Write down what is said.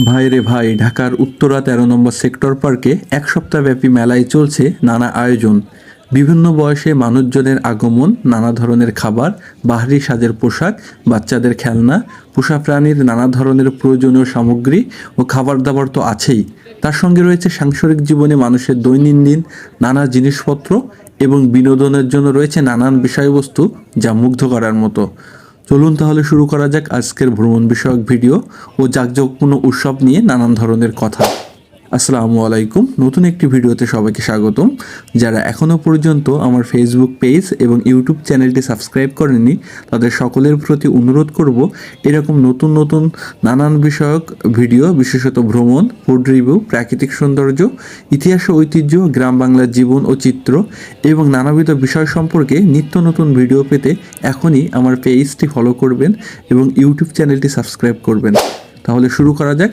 ভাই রে ভাই, ঢাকার উত্তরা তেরো নম্বর সেক্টর পার্কে এক সপ্তাহব্যাপী মেলায় চলছে নানা আয়োজন। বিভিন্ন বয়সে মানুষজনের আগমন, নানা ধরনের খাবার, বাহারি সাজের পোশাক, বাচ্চাদের খেলনা, পোষা প্রাণীর নানা ধরনের প্রয়োজনীয় সামগ্রী ও খাবার দাবার তো আছেই। তার সঙ্গে রয়েছে সাংসারিক জীবনে মানুষের দৈনন্দিন নানা জিনিসপত্র এবং বিনোদনের জন্য রয়েছে নানান বিষয়বস্তু যা মুগ্ধ করার মতো। চলুন তাহলে শুরু করা যাক আজকের ভ্রমণ বিষয়ক ভিডিও ও জাঁকজমকপূর্ণ উৎসব নিয়ে নানান ধরনের কথা। আসসালামু আলাইকুম। নতুন একটি ভিডিওতে সবাইকে স্বাগতম। যারা এখনও পর্যন্ত আমার ফেসবুক পেজ এবং ইউটিউব চ্যানেলটি সাবস্ক্রাইব করেননি, তাদের সকলের প্রতি অনুরোধ করব এরকম নতুন নতুন, নানান বিষয়ক ভিডিও, বিশেষত ভ্রমণ ফুড রিভিউ প্রাকৃতিক সৌন্দর্য, ইতিহাস ও ঐতিহ্য, গ্রাম বাংলার জীবন ও চিত্র এবং নানাবিধ বিষয় সম্পর্কে নিত্য নতুন ভিডিও পেতে এখনই আমার পেজটি ফলো করবেন এবং ইউটিউব চ্যানেলটি সাবস্ক্রাইব করবেন। তাহলে শুরু করা যাক।